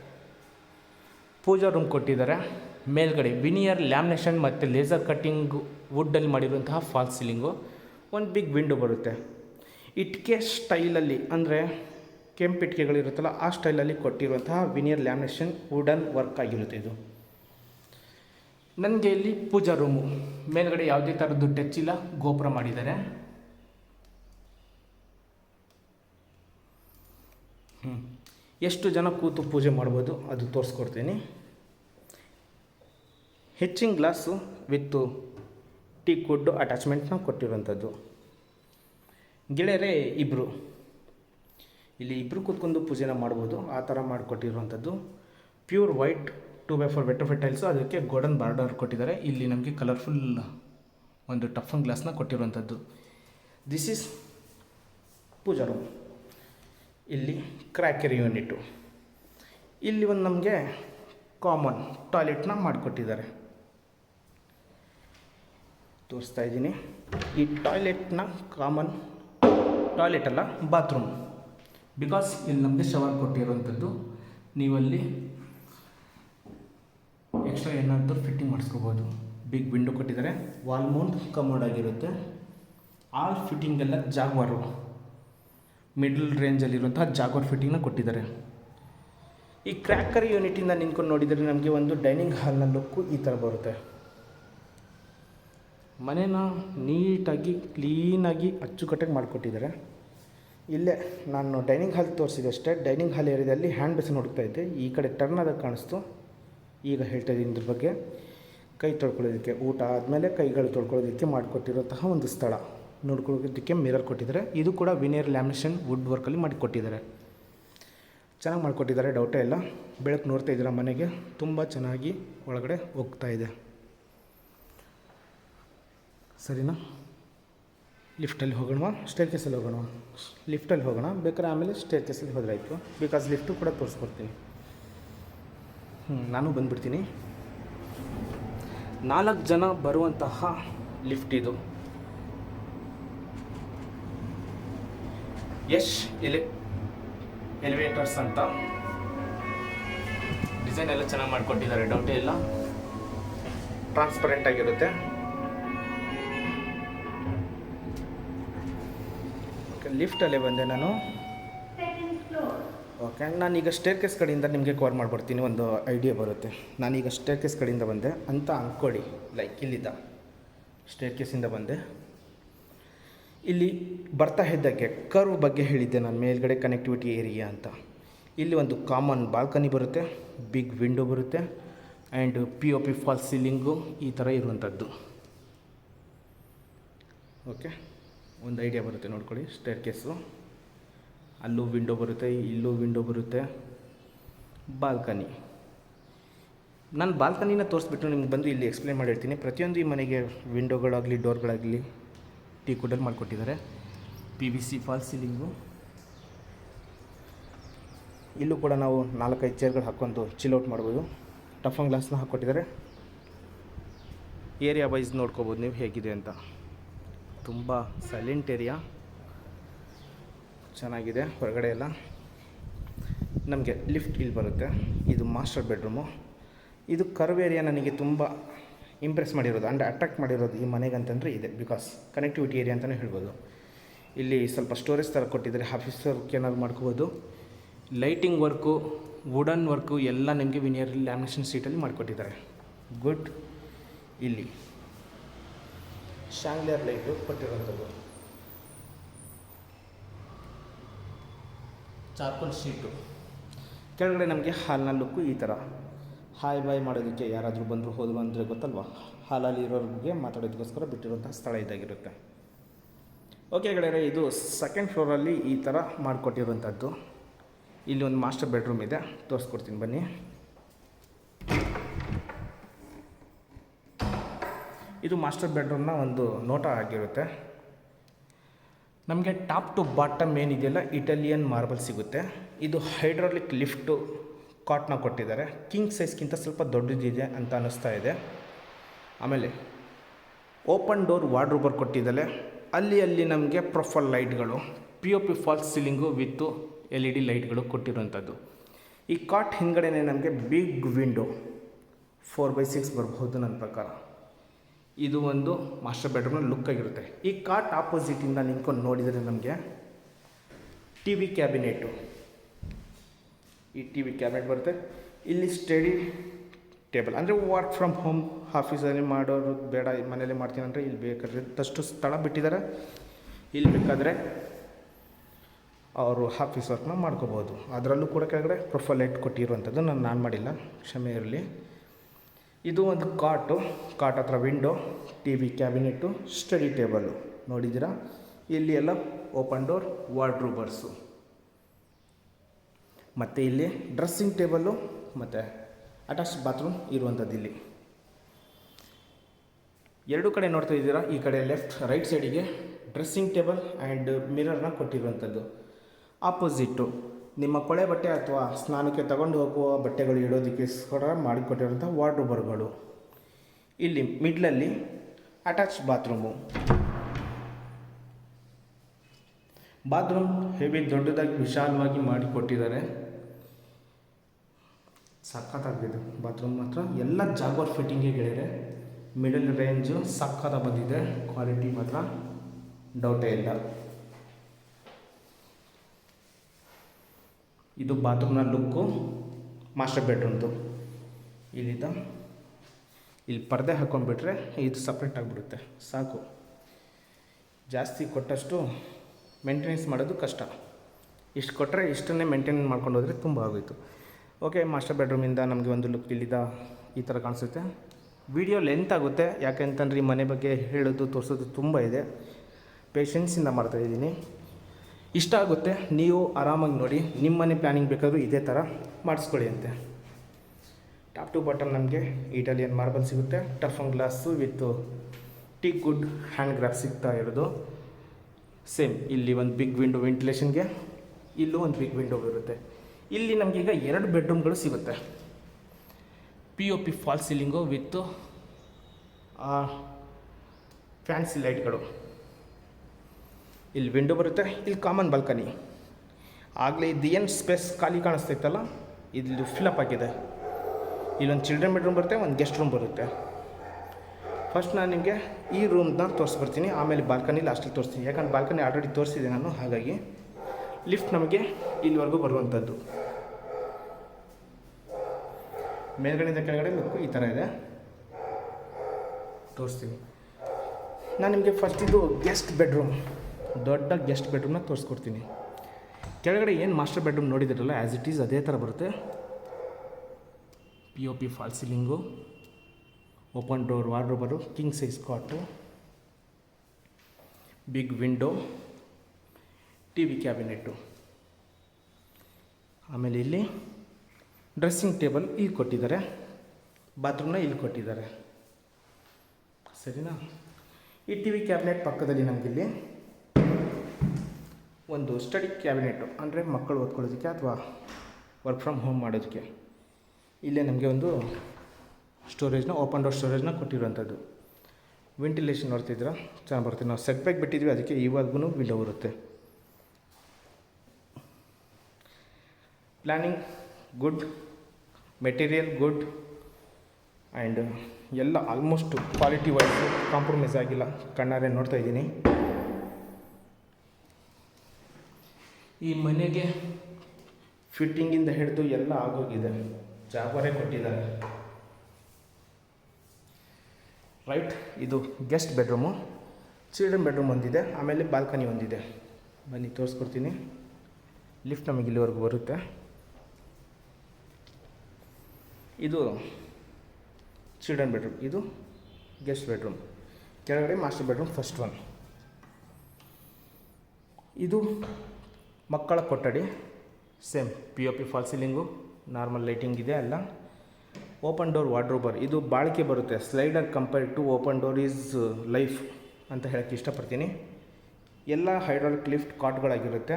ಪೂಜಾ ರೂಮ್ ಕೊಟ್ಟಿದ್ದಾರೆ. ಮೇಲ್ಗಡೆ ವಿನಿಯರ್ ಲ್ಯಾಮಿನೇಷನ್ ಮತ್ತು ಲೇಸರ್ ಕಟ್ಟಿಂಗ್ ವುಡ್ಡಲ್ಲಿ ಮಾಡಿರುವಂತಹ ಫಾಲ್ಸ್ ಸೀಲಿಂಗು ಒಂದು ಬಿಗ್ ವಿಂಡೋ ಬರುತ್ತೆ. ಇಟ್ಕೆ ಸ್ಟೈಲಲ್ಲಿ, ಅಂದರೆ ಕೆಂಪು ಇಟ್ಕೆಗಳಿರುತ್ತಲ್ಲ, ಆ ಸ್ಟೈಲಲ್ಲಿ ಕೊಟ್ಟಿರುವಂತಹ ವಿನಿಯರ್ ಲ್ಯಾಮಿನೇಷನ್ ವುಡನ್ ವರ್ಕ್ ಆಗಿರುತ್ತೆ ಇದು. ನನಗೆ ಇಲ್ಲಿ ಪೂಜಾ ರೂಮು ಮೇಲ್ಗಡೆ ಯಾವುದೇ ಥರದ್ದು ಟಚ್ ಇಲ್ಲ, ಗೋಪುರ ಮಾಡಿದ್ದಾರೆ. ಹ್ಞೂ ಎಷ್ಟು ಜನ ಕೂತು ಪೂಜೆ ಮಾಡ್ಬೋದು ಅದು ತೋರಿಸ್ಕೊಡ್ತೀನಿ. ಹೆಚ್ಚಿನ ಗ್ಲಾಸು ವಿತ್ತು ಟೀ ಕೊಟ್ಟು ಅಟ್ಯಾಚ್ಮೆಂಟ್ನ ಕೊಟ್ಟಿರುವಂಥದ್ದು. ಗೆಳೆಯರೇ ಇಬ್ಬರು ಇಲ್ಲಿ ಇಬ್ಬರು ಕೂತ್ಕೊಂಡು ಪೂಜೆನ ಮಾಡ್ಬೋದು. ಆ ಥರ ಮಾಡಿಕೊಟ್ಟಿರುವಂಥದ್ದು. Pure white two by four better ಫೆಟೈಲ್ಸು ಅದಕ್ಕೆ ಗೋಲ್ಡನ್ ಬಾರ್ಡರ್ ಕೊಟ್ಟಿದ್ದಾರೆ. ಇಲ್ಲಿ ನಮಗೆ ಕಲರ್ಫುಲ್ ಒಂದು ಟಫನ್ ಗ್ಲಾಸ್ನ ಕೊಟ್ಟಿರುವಂಥದ್ದು. ದಿಸ್ ಈಸ್ ಪೂಜಾ ರೂಮ್ ಇಲ್ಲಿ ಕ್ರ್ಯಾಕರಿ ಯೂನಿಟು ಇಲ್ಲಿ ಒಂದು ನಮಗೆ ಕಾಮನ್ ಟಾಯ್ಲೆಟ್ನ ಮಾಡಿಕೊಟ್ಟಿದ್ದಾರೆ. ತೋರಿಸ್ತಾ ಇದ್ದೀನಿ. ಈ ಟಾಯ್ಲೆಟ್ನ ಕಾಮನ್ ಟಾಯ್ಲೆಟ್ ಅಲ್ಲ ಬಾತ್ರೂಮ್ ಬಿಕಾಸ್ ಇಲ್ಲಿ ನಮಗೆ ಶವರ್ ಕೊಟ್ಟಿರುವಂಥದ್ದು, ನೀವಲ್ಲಿ ಎಕ್ಸ್ಟ್ರಾ ಏನಾದರೂ ಫಿಟ್ಟಿಂಗ್ ಮಾಡಿಸ್ಕೋಬೋದು. ಬಿಗ್ ವಿಂಡೋ ಕೊಟ್ಟಿದ್ದಾರೆ. ವಾಲ್ ಮೌಂಟ್ ಕಮೋಡ್ ಆಗಿರುತ್ತೆ. ಆಲ್ ಫಿಟ್ಟಿಂಗ್ ಎಲ್ಲ ಜಾಗ್ವಾರು ಮಿಡ್ಲ್ ರೇಂಜಲ್ಲಿರುವಂತಹ ಜಾಗ್ವಾರ್ ಫಿಟ್ಟಿಂಗ್ನ ಕೊಟ್ಟಿದ್ದಾರೆ. ಈ ಕ್ರ್ಯಾಕರ್ ಯೂನಿಟಿಂದ ನಿಂತ್ಕೊಂಡು ನೋಡಿದರೆ ನಮಗೆ ಒಂದು ಡೈನಿಂಗ್ ಹಾಲ್ನ ಲುಕ್ಕು ಈ ಥರ ಬರುತ್ತೆ. ಮನೇನ ನೀಟಾಗಿ, ಕ್ಲೀನಾಗಿ ಅಚ್ಚುಕಟ್ಟಾಗಿ ಮಾಡಿಕೊಟ್ಟಿದ್ದಾರೆ. ಇಲ್ಲೇ ನಾನು ಡೈನಿಂಗ್ ಹಾಲ್ ತೋರಿಸಿದೆ ಅಷ್ಟೇ. ಡೈನಿಂಗ್ ಹಾಲ್ ಏರಿಯಾದಲ್ಲಿ ಹ್ಯಾಂಡ್ ಬೇಸಿನ್ ಹುಡುಕ್ತಾ ಇದ್ದೆ. ಈ ಕಡೆ ಟರ್ನ್ ಆದಾಗ ಕಾಣಿಸ್ತು. ಈಗ ಹೇಳ್ತಾ ಇದ್ದೀನಿ ಇದ್ರ ಬಗ್ಗೆ. ಕೈ ತೊಳ್ಕೊಳ್ಳೋದಕ್ಕೆ, ಊಟ ಆದಮೇಲೆ ಕೈಗಳು ತೊಳ್ಕೊಳ್ಳೋದಕ್ಕೆ ಮಾಡಿಕೊಟ್ಟಿರೋಂತಹ ಒಂದು ಸ್ಥಳ. ನೋಡ್ಕೊಳ್ಳೋದಕ್ಕೆ ಮಿರರ್ ಕೊಟ್ಟಿದ್ದಾರೆ. ಇದು ಕೂಡ ವಿನಿಯರ್ ಲ್ಯಾಮಿನೇಷನ್ ವುಡ್ ವರ್ಕಲ್ಲಿ ಮಾಡಿಕೊಟ್ಟಿದ್ದಾರೆ. ಚೆನ್ನಾಗಿ ಮಾಡಿಕೊಟ್ಟಿದ್ದಾರೆ, ಡೌಟೇ ಇಲ್ಲ. ಬೆಳಕು ನೋಡ್ತಾ ಇದ್ದೀರಾ ಮನೆಗೆ? ತುಂಬ ಚೆನ್ನಾಗಿ ಒಳಗಡೆ ಹೋಗ್ತಾ ಇದೆ. ಸರಿನಾ? ಲಿಫ್ಟಲ್ಲಿ ಹೋಗೋಣ ಸ್ಟೇರ್ ಕೇಸಲ್ಲಿ ಹೋಗೋಣ ಲಿಫ್ಟಲ್ಲಿ ಹೋಗೋಣ. ಬೇಕಾದ್ರೆ ಆಮೇಲೆ ಸ್ಟೇರ್ ಕೇಸಲ್ಲಿ ಹೋದ್ರೆ ಆಯಿತು. ಬಿಕಾಸ್ ಲಿಫ್ಟು ಕೂಡ ತೋರಿಸ್ಕೊಡ್ತೀನಿ. ಹ್ಞೂ ನಾನು ಬಂದುಬಿಡ್ತೀನಿ. ನಾಲ್ಕು ಜನ ಬರುವಂತಹ ಲಿಫ್ಟ್ ಇದು. ಯಶ್ ಎಲೆ ಎಲಿವೇಟರ್ಸ್ ಅಂತ. ಡಿಸೈನ್ ಎಲ್ಲ ಚೆನ್ನಾಗಿ ಮಾಡಿಕೊಟ್ಟಿದ್ದಾರೆ ಡೌಟೇ ಇಲ್ಲ. ಟ್ರಾನ್ಸ್ಪರೆಂಟ್ ಆಗಿರುತ್ತೆ. ಲಿಫ್ಟಲ್ಲೇ ಬಂದೆ ನಾನು. ಓಕೆ ನಾನು ಈಗ ಸ್ಟೇರ್ ಕೇಸ್ ಕಡೆಯಿಂದ ನಿಮಗೆ ಕವರ್ ಮಾಡಿಬಿಡ್ತೀನಿ ಒಂದು ಐಡಿಯಾ ಬರುತ್ತೆ. ನಾನೀಗ ಸ್ಟೇರ್ ಕೇಸ್ ಕಡೆಯಿಂದ ಬಂದೆ ಅಂತ ಅಂದ್ಕೊಳ್ಳಿ ಲೈಕ್ ಇಲ್ಲಿದ್ದ ಸ್ಟೇರ್ ಕೇಸಿಂದ ಬಂದೆ. ಇಲ್ಲಿ ಬರ್ತಾ ಇದ್ದಕ್ಕೆ ಕರ್ವ್ ಬಗ್ಗೆ ಹೇಳಿದ್ದೆ ನಾನು ಮೇಲ್ಗಡೆ ಕನೆಕ್ಟಿವಿಟಿ ಏರಿಯಾ ಅಂತ. ಇಲ್ಲಿ ಒಂದು ಕಾಮನ್ ಬಾಲ್ಕನಿ ಬರುತ್ತೆ ಬಿಗ್ ವಿಂಡೋ ಬರುತ್ತೆ and P O P fall ceiling ಈ ಥರ ಇರುವಂಥದ್ದು ಓಕೆ ಒಂದು ಐಡಿಯಾ ಬರುತ್ತೆ ನೋಡ್ಕೊಳ್ಳಿ ಸ್ಟೇರ್ ಕೇಸು ಅಲ್ಲೂ ವಿಂಡೋ ಬರುತ್ತೆ, ಇಲ್ಲೂ ವಿಂಡೋ ಬರುತ್ತೆ. ಬಾಲ್ಕನಿ ನಾನು ಬಾಲ್ಕನಿನ ತೋರಿಸ್ಬಿಟ್ಟು ನಿಮ್ಗೆ ಬಂದು ಇಲ್ಲಿ ಎಕ್ಸ್ಪ್ಲೇನ್ ಮಾಡಿರ್ತೀನಿ. ಪ್ರತಿಯೊಂದು ಈ ಮನೆಗೆ ವಿಂಡೋಗಳಾಗಲಿ ಡೋರ್ಗಳಾಗಲಿ ಟೀ ಕುಡಲ್ಲಿ ಮಾಡಿಕೊಟ್ಟಿದ್ದಾರೆ. P V C fall ceiling ಇಲ್ಲೂ ಕೂಡ ನಾವು ನಾಲ್ಕೈದು ಚೇರ್ಗಳು ಹಾಕ್ಕೊಂಡು ಚಿಲ್ಔಟ್ ಮಾಡ್ಬೋದು. ಟಫನ್ ಗ್ಲಾಸ್ನ ಹಾಕ್ಕೊಟ್ಟಿದ್ದಾರೆ. ಏರಿಯಾ ವೈಸ್ ನೋಡ್ಕೋಬೋದು ನೀವು ಹೇಗಿದೆ ಅಂತ. ತುಂಬ ಸೈಲೆಂಟ್ ಏರಿಯಾ ಚೆನ್ನಾಗಿದೆ ಹೊರಗಡೆ ಎಲ್ಲ. ನಮಗೆ ಲಿಫ್ಟ್ ಇಲ್ಲಿ ಬರುತ್ತೆ. ಇದು ಮಾಸ್ಟರ್ ಬೆಡ್ರೂಮು ಇದು ಕರ್ವ್ ಏರಿಯಾ ನನಗೆ ತುಂಬ ಇಂಪ್ರೆಸ್ ಮಾಡಿರೋದು. ಆ್ಯಂಡ್ ಅಟ್ರಾಕ್ಟ್ ಮಾಡಿರೋದು ಈ ಮನೆಗೆ ಅಂತಂದರೆ ಇದೆ. ಬಿಕಾಸ್ ಕನೆಕ್ಟಿವಿಟಿ ಏರಿಯಾ ಅಂತಲೇ ಹೇಳ್ಬೋದು. ಇಲ್ಲಿ ಸ್ವಲ್ಪ ಸ್ಟೋರೇಜ್ ಥರ ಕೊಟ್ಟಿದ್ದಾರೆ. ಆಫೀಸ್ ವರ್ಕ್ ಏನಾದ್ರು ಮಾಡ್ಕೋಬೋದು. ಲೈಟಿಂಗ್ ವರ್ಕು ವುಡನ್ ವರ್ಕು ಎಲ್ಲ ನಿಮಗೆ ವಿನಿಯರ್ ಲ್ಯಾಮಿನೇಷನ್ ಸೀಟಲ್ಲಿ ಮಾಡಿಕೊಟ್ಟಿದ್ದಾರೆ. ಗುಡ್ ಇಲ್ಲಿ. ಶಾಂಗ್ಲಿಯರ್ ಲೈಟು ಕೊಟ್ಟಿರುವಂಥದ್ದು. Charcoal sheet. ಕೆಳಗಡೆ ನಮಗೆ ಹಾಲ್ನ ಲುಕ್ಕು ಈ ಥರ. ಹಾಯ್ ಬಾಯ್ ಮಾಡೋದಕ್ಕೆ ಯಾರಾದರೂ ಬಂದರೂ ಹೋದ್ರು ಅಂದರೆ ಗೊತ್ತಲ್ವಾ? ಹಾಲಲ್ಲಿ ಇರೋರಿಗೆ ಮಾತಾಡೋದಕ್ಕೋಸ್ಕರ ಬಿಟ್ಟಿರುವಂಥ ಸ್ಥಳ ಇದಾಗಿರುತ್ತೆ. ಓಕೆ ಗೆಳೆಯರೆ ಇದು ಸೆಕೆಂಡ್ ಫ್ಲೋರಲ್ಲಿ ಈ ಥರ ಮಾಡಿಕೊಟ್ಟಿರುವಂಥದ್ದು. ಇಲ್ಲಿ ಒಂದು ಮಾಸ್ಟರ್ ಬೆಡ್ರೂಮ್ ಇದೆ. ತೋರಿಸ್ಕೊಡ್ತೀನಿ ಬನ್ನಿ. ಇದು ಮಾಸ್ಟರ್ ಬೆಡ್ರೂಮ್ನ ಒಂದು ನೋಟ ಆಗಿರುತ್ತೆ. ನಮಗೆ ಟಾಪ್ ಟು ಬಾಟಮ್ ಏನಿದೆಯಲ್ಲ, ಇಟಾಲಿಯನ್ ಮಾರ್ಬಲ್ ಸಿಗುತ್ತೆ. ಇದು ಹೈಡ್ರಾಲಿಕ್ ಲಿಫ್ಟು ಕಾಟ್ನ ಕೊಟ್ಟಿದ್ದಾರೆ. ಕಿಂಗ್ ಸೈಜ್ಗಿಂತ ಸ್ವಲ್ಪ ದೊಡ್ಡದಿದೆ ಅಂತ ಅನ್ನಿಸ್ತಾ ಇದೆ. ಆಮೇಲೆ ಓಪನ್ ಡೋರ್ ವಾರ್ಡ್ರೂಬರ್ ಕೊಟ್ಟಿದ್ದಾರೆ. ಅಲ್ಲಿ ಅಲ್ಲಿ ನಮಗೆ ಪ್ರೊಫೈಲ್ ಲೈಟ್ಗಳು P O P false ceiling with L E D ಲೈಟ್ಗಳು ಕೊಟ್ಟಿರುವಂಥದ್ದು. ಈ ಕಾಟ್ ಹಿಂದುಗಡೆನೇ ನಮಗೆ big window, four by six ಬರಬಹುದು ನನ್ನ ಪ್ರಕಾರ. ಇದು ಒಂದು ಮಾಸ್ಟರ್ ಬೆಡ್ರೂಮ್ನ ಲುಕ್ ಆಗಿರುತ್ತೆ. ಈ ಕಾಟ್ ಆಪೋಸಿಟಿಂದ ನಿಂತ್ಕೊಂಡು ನೋಡಿದರೆ ನಮಗೆ ಟಿ ವಿ ಕ್ಯಾಬಿನೆಟು ಈ ಟಿ ವಿ ಕ್ಯಾಬಿನೆಟ್ ಬರುತ್ತೆ. ಇಲ್ಲಿ ಸ್ಟಡಿ ಟೇಬಲ್ ಅಂದರೆ ವರ್ಕ್ ಫ್ರಮ್ ಹೋಮ್ ಆಫೀಸಲ್ಲಿ ಮಾಡೋರು ಬೇಡ ಮನೇಲಿ ಮಾಡ್ತೀನಿ ಅಂದರೆ ಇಲ್ಲಿ ಬೇಕಾದ್ರೆ ತಷ್ಟು ಸ್ಥಳ ಬಿಟ್ಟಿದ್ದಾರೆ ಇಲ್ಲಿ ಬೇಕಾದರೆ ಅವರು ಆಫೀಸ್ ವರ್ಕ್ನ ಮಾಡ್ಕೋಬೋದು. ಅದರಲ್ಲೂ ಕೂಡ ಕೆಳಗಡೆ ಪ್ರೊಫೈಲ್ ಲೈಟ್ ಕೊಟ್ಟಿರುವಂಥದ್ದು ನಾನು ನಾನು ಮಾಡಿಲ್ಲ. ಕ್ಷಮೆ ಇರಲಿ. ಇದು ಒಂದು ಕಾಟು, ಕಾಟ್ ಹತ್ರ window T V cabinet study table ನೋಡಿದ್ದೀರಾ? ಇಲ್ಲಿ ಎಲ್ಲ ಓಪನ್ ಡೋರ್ ವಾರ್ಡ್ರೂಬರ್ಸು ಮತ್ತು ಇಲ್ಲಿ ಡ್ರೆಸ್ಸಿಂಗ್ ಟೇಬಲ್ಲು ಮತ್ತು ಅಟ್ಯಾಚ್ ಬಾತ್ರೂಮ್ ಇರುವಂಥದ್ದು ಇಲ್ಲಿ. ಎರಡು ಕಡೆ ನೋಡ್ತಾ ಇದ್ದೀರಾ? ಈ ಕಡೆ ಲೆಫ್ಟ್ ರೈಟ್ ಸೈಡಿಗೆ ಡ್ರೆಸ್ಸಿಂಗ್ ಟೇಬಲ್ ಆ್ಯಂಡ್ ಮಿರರ್ನ ಕೊಟ್ಟಿರುವಂಥದ್ದು. ಆಪೋಸಿಟ್ಟು ನಿಮ್ಮ ಕೊಳೆ ಬಟ್ಟೆ ಅಥವಾ ಸ್ನಾನಕ್ಕೆ ತಗೊಂಡು ಹೋಗುವ ಬಟ್ಟೆಗಳು ಇಡೋದಕ್ಕೋಸ್ಕರ ಮಾಡಿಕೊಟ್ಟಿರುವಂಥ ವಾರ್ಡ್ರೋಬರ್ಗಳು. ಇಲ್ಲಿ ಮಿಡ್ಲಲ್ಲಿ ಅಟ್ಯಾಚ್ ಬಾತ್ರೂಮು. ಬಾತ್ರೂಮ್ ಹೆವಿ ದೊಡ್ಡದಾಗಿ ವಿಶಾಲವಾಗಿ ಮಾಡಿಕೊಟ್ಟಿದ್ದಾರೆ. ಸಖತ್ತಾಗಿದೆ ಬಾತ್ರೂಮ್ ಮಾತ್ರ. ಎಲ್ಲ ಜಾಗೋರ್ ಫಿಟ್ಟಿಂಗೇ ಗೆಳೆಯರೆ ಮಿಡಲ್ ರೇಂಜು ಸಖತ್ತಾಗಿ ಬಂದಿದೆ. ಕ್ವಾಲಿಟಿ ಮಾತ್ರ ಡೌಟೇ ಇಲ್ಲ. ಇದು ಬಾತ್ರೂಮ್ನ ಲುಕ್ಕು ಮಾಸ್ಟರ್ ಬೆಡ್ರೂಮ್ದು ಇಲ್ಲಿದ್ದ ಇಲ್ಲಿ ಪರದೆ ಹಾಕೊಂಡ್ಬಿಟ್ರೆ ಇದು ಸಪ್ರೇಟ್ ಆಗಿಬಿಡುತ್ತೆ. ಸಾಕು. ಜಾಸ್ತಿ ಕೊಟ್ಟಷ್ಟು ಮೇಂಟೆನೆನ್ಸ್ ಮಾಡೋದು ಕಷ್ಟ. ಇಷ್ಟು ಕೊಟ್ಟರೆ ಇಷ್ಟನ್ನೇ ಮೇಂಟೈನ್ ಮಾಡ್ಕೊಂಡು ಹೋದರೆ ತುಂಬ ಆಗೋಯಿತು. ಓಕೆ ಮಾಸ್ಟರ್ ಬೆಡ್ರೂಮಿಂದ ನಮಗೆ ಒಂದು ಲುಕ್ ಇಲ್ಲಿದ್ದ ಈ ಥರ ಕಾಣಿಸುತ್ತೆ. ವಿಡಿಯೋ ಲೆಂತ್ ಆಗುತ್ತೆ. ಯಾಕೆಂತಂದ್ರೆ ಈ ಮನೆ ಬಗ್ಗೆ ಹೇಳೋದು, ತೋರಿಸೋದು ತುಂಬ ಇದೆ. ಪೇಷನ್ಸಿಂದ ಮಾಡ್ತಾಯಿದ್ದೀನಿ ಇಷ್ಟ ಆಗುತ್ತೆ, ನೀವು ಆರಾಮಾಗಿ ನೋಡಿ ನಿಮ್ಮ ಮನೆ ಪ್ಲ್ಯಾನಿಂಗ್ ಬೇಕಾದರೂ ಇದೇ ಥರ ಮಾಡಿಸ್ಕೊಳ್ಳಿ ಅಂತೆ. ಟಾಪ್ ಟು ಬಾಟಮ್ ನಮಗೆ ಇಟಾಲಿಯನ್ ಮಾರ್ಬಲ್ ಸಿಗುತ್ತೆ ಟಫ್ on glass with teak wood hand grab ಸಿಗ್ತಾ ಇರೋದು. ಸೇಮ್ ಇಲ್ಲಿ ಒಂದು ಬಿಗ್ ವಿಂಡೋ ವೆಂಟಿಲೇಷನ್ಗೆ ಇಲ್ಲೂ ಒಂದು ಬಿಗ್ ವಿಂಡೋ ಇರುತ್ತೆ. ಇಲ್ಲಿ ನಮಗೀಗ ಎರಡು ಬೆಡ್ರೂಮ್ಗಳು ಸಿಗುತ್ತೆ. P O P fall ceiling with fancy ಲೈಟ್ಗಳು ಇಲ್ಲಿ ವಿಂಡೋ ಬರುತ್ತೆ, ಇಲ್ಲಿ ಕಾಮನ್ ಬಾಲ್ಕನಿ ಆಗಲೇ ಇದು ಏನು ಸ್ಪೇಸ್ ಖಾಲಿ ಕಾಣಿಸ್ತೈತಲ್ಲ ಇದು ಫಿಲಪ್ ಆಗಿದೆ. ಇಲ್ಲೊಂದು ಚಿಲ್ಡ್ರನ್ ಬೆಡ್ರೂಮ್ ಬರುತ್ತೆ, ಒಂದು ಗೆಸ್ಟ್ ರೂಮ್ ಬರುತ್ತೆ. ಫಸ್ಟ್ ನಾನು ನಿಮಗೆ ಈ ರೂಮ್ನ ತೋರಿಸ್ಬರ್ತೀನಿ, ಆಮೇಲೆ ಬಾಲ್ಕನಿ ಲಾಸ್ಟಲ್ಲಿ ತೋರಿಸ್ತೀನಿ. ಯಾಕಂದ್ರೆ ಬಾಲ್ಕನಿ ಆಲ್ರೆಡಿ ತೋರಿಸಿದೆ ನಾನು, ಹಾಗಾಗಿ ಲಿಫ್ಟ್ ನಮಗೆ ಇಲ್ಲಿವರೆಗೂ ಬರುವಂಥದ್ದು. ಮೇಲ್ಗಡೆಯಿಂದ ಕೆಳಗಡೆ ಲುಕ್ಕು ಈ ಥರ ಇದೆ. ತೋರಿಸ್ತೀನಿ. ನಾನು ನಿಮಗೆ ಫಸ್ಟ್ ಇದು ಗೆಸ್ಟ್ ಬೆಡ್ರೂಮ್ ದೊಡ್ಡ ಗೆಸ್ಟ್ ಬೆಡ್ರೂಮ್ನ ತೋರಿಸ್ಕೊಡ್ತೀನಿ. ಕೆಳಗಡೆ ಏನು ಮಾಸ್ಟರ್ ಬೆಡ್ರೂಮ್ ನೋಡಿದಿರಲ್ಲ ಆ್ಯಸ್ ಇಟ್ ಈಸ್ ಅದೇ ಥರ ಬರುತ್ತೆ. P O P fall ceiling open door wardrobes king size cot big window T V cabinet ಆಮೇಲೆ ಇಲ್ಲಿ ಡ್ರೆಸ್ಸಿಂಗ್ ಟೇಬಲ್ ಇಲ್ಲಿ ಕೊಟ್ಟಿದ್ದಾರೆ. ಬಾತ್ರೂಮ್ನ ಇಲ್ಲಿ ಕೊಟ್ಟಿದ್ದಾರೆ. ಸರಿನಾ? ಈ ಟಿ ವಿ ಕ್ಯಾಬಿನೆಟ್ ಪಕ್ಕದಲ್ಲಿ ನಮಗಿಲ್ಲಿ ಒಂದು ಸ್ಟಡಿ ಕ್ಯಾಬಿನೆಟು ಅಂದರೆ ಮಕ್ಕಳು ಓದ್ಕೊಳ್ಳೋದಕ್ಕೆ ಅಥವಾ ವರ್ಕ್ ಫ್ರಮ್ ಹೋಮ್ ಮಾಡೋದಕ್ಕೆ. ಇಲ್ಲೇ ನಮಗೆ ಒಂದು ಸ್ಟೋರೇಜ್ನ ಓಪನ್ ಡೋರ್ ಸ್ಟೋರೇಜ್ನ ಕೊಟ್ಟಿರುವಂಥದ್ದು. ವೆಂಟಿಲೇಷನ್ ನೋಡ್ತಿದ್ದೀರಾ? ಚೆನ್ನಾಗಿ ಬರುತ್ತೆ. ನಾವು ಸೆಟ್ ಬ್ಯಾಕ್ ಬಿಟ್ಟಿದ್ವಿ, ಅದಕ್ಕೆ ಇವಾಗೂ ವಿಂಡೋ ಬರುತ್ತೆ planning good material good and ಎಲ್ಲ ಆಲ್ಮೋಸ್ಟ್ ಕ್ವಾಲಿಟಿ ವೈಸ್ ಕಾಂಪ್ರಮೈಸ್ ಆಗಿಲ್ಲ. ಕಣ್ಣಾರೆ ನೋಡ್ತಾ ಇದ್ದೀನಿ. ಈ ಮನೆಗೆ ಫಿಟ್ಟಿಂಗಿಂದ ಹಿಡಿದು ಎಲ್ಲ ಆಗೋಗಿದೆ. ಜಾಗವರೇ ಕೊಟ್ಟಿದ್ದಾರೆ. ರೈಟ್ ಇದು ಗೆಸ್ಟ್ ಬೆಡ್ರೂಮು ಚಿಲ್ಡ್ರನ್ ಬೆಡ್ರೂಮ್ ಒಂದಿದೆ, ಆಮೇಲೆ ಬಾಲ್ಕನಿ ಒಂದಿದೆ. ಬನ್ನಿ, ತೋರಿಸ್ಕೊಡ್ತೀನಿ. ಲಿಫ್ಟ್ ನಮಗೆ ಇಲ್ಲಿವರೆಗೂ ಬರುತ್ತೆ. ಇದು ಚಿಲ್ಡ್ರನ್ ಬೆಡ್ರೂಮ್ ಇದು ಗೆಸ್ಟ್ ಬೆಡ್ರೂಮ್ ಕೆಳಗಡೆ ಮಾಸ್ಟರ್ ಬೆಡ್ರೂಮ್ ಫಸ್ಟ್ ಒನ್ ಇದು ಮಕ್ಕಳ ಕೊಠಡಿ same P O P fall ceiling normal lighting ಇದೆ ಅಲ್ಲ. ಓಪನ್ ಡೋರ್ ವಾರ್ಡ್ರೋಬರ್ ಇದು ಬಾಳಿಕೆ ಬರುತ್ತೆ. Slider compare to open door is life ಅಂತ ಹೇಳೋಕ್ಕೆ ಇಷ್ಟಪಡ್ತೀನಿ. ಎಲ್ಲ ಹೈಡ್ರಾಲಿಕ್ ಲಿಫ್ಟ್ ಕಾಟ್ಗಳಾಗಿರುತ್ತೆ.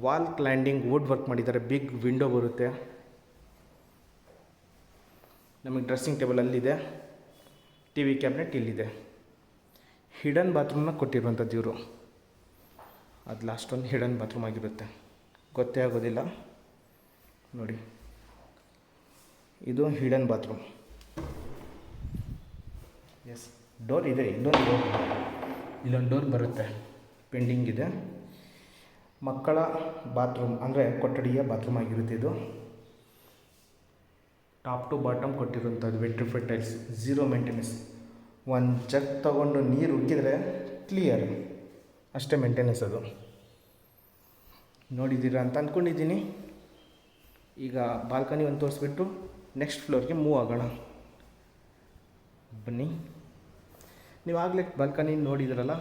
ವಾಲ್ ಕ್ಲೈಂಡಿಂಗ್ ವುಡ್ ವರ್ಕ್ ಮಾಡಿದ್ದಾರೆ. ಬಿಗ್ ವಿಂಡೋ ಬರುತ್ತೆ. ನಮಗೆ ಡ್ರೆಸ್ಸಿಂಗ್ ಟೇಬಲ್ ಅಲ್ಲಿದೆ. ಟಿ ವಿ ಕ್ಯಾಬಿನೆಟ್ ಇಲ್ಲಿದೆ. ಹಿಡನ್ ಬಾತ್ರೂಮ್ನ ಕೊಟ್ಟಿರುವಂಥದ್ದು ಇವರು. ಅದು ಲಾಸ್ಟ್ ಒಂದು ಹಿಡನ್ ಬಾತ್ರೂಮ್ ಆಗಿರುತ್ತೆ. ಗೊತ್ತೇ ಆಗೋದಿಲ್ಲ. ನೋಡಿ. ಇದು ಹಿಡನ್ ಬಾತ್ರೂಮ್. ಎಸ್ ಡೋರ್ ಇದೆ. ಇಲ್ಲೊಂದು ಡೋರ್ ಇಲ್ಲೊಂದು ಡೋರ್ ಬರುತ್ತೆ. ಪೆಂಡಿಂಗ್ ಇದೆ. ಮಕ್ಕಳ ಬಾತ್ರೂಮ್, ಅಂದರೆ ಕೊಠಡಿಯ ಬಾತ್ರೂಮ್ ಆಗಿರುತ್ತೆ ಇದು. ಟಾಪ್ ಟು ಬಾಟಮ್ ಕೊಟ್ಟಿರುವಂಥದ್ದು ವೆಟ್ರಿಫೈಡ್ ಟೈಲ್ಸ್ ಝೀರೋ ಮೇಂಟೆನೆನ್ಸ್ ಒಂದು ಜಗ್ ತಗೊಂಡು ನೀರು ಉಗ್ಗಿದ್ರೆ ಕ್ಲಿಯರ್ ಅಷ್ಟೇ ಮೇಂಟೆನೆನ್ಸ್ ಅದು. ನೋಡಿದ್ದೀರಾ ಅಂತ ಅಂದ್ಕೊಂಡಿದ್ದೀನಿ ಈಗ ಬಾಲ್ಕನಿ ಒಂದು ತೋರಿಸ್ಬಿಟ್ಟು ನೆಕ್ಸ್ಟ್ ಫ್ಲೋರ್ಗೆ ಮೂವ್ ಆಗೋಣ. ಬನ್ನಿ. ನೀವು ಆಗಲೇ ಬಾಲ್ಕನಿ ನೋಡಿದ್ರಲ್ಲ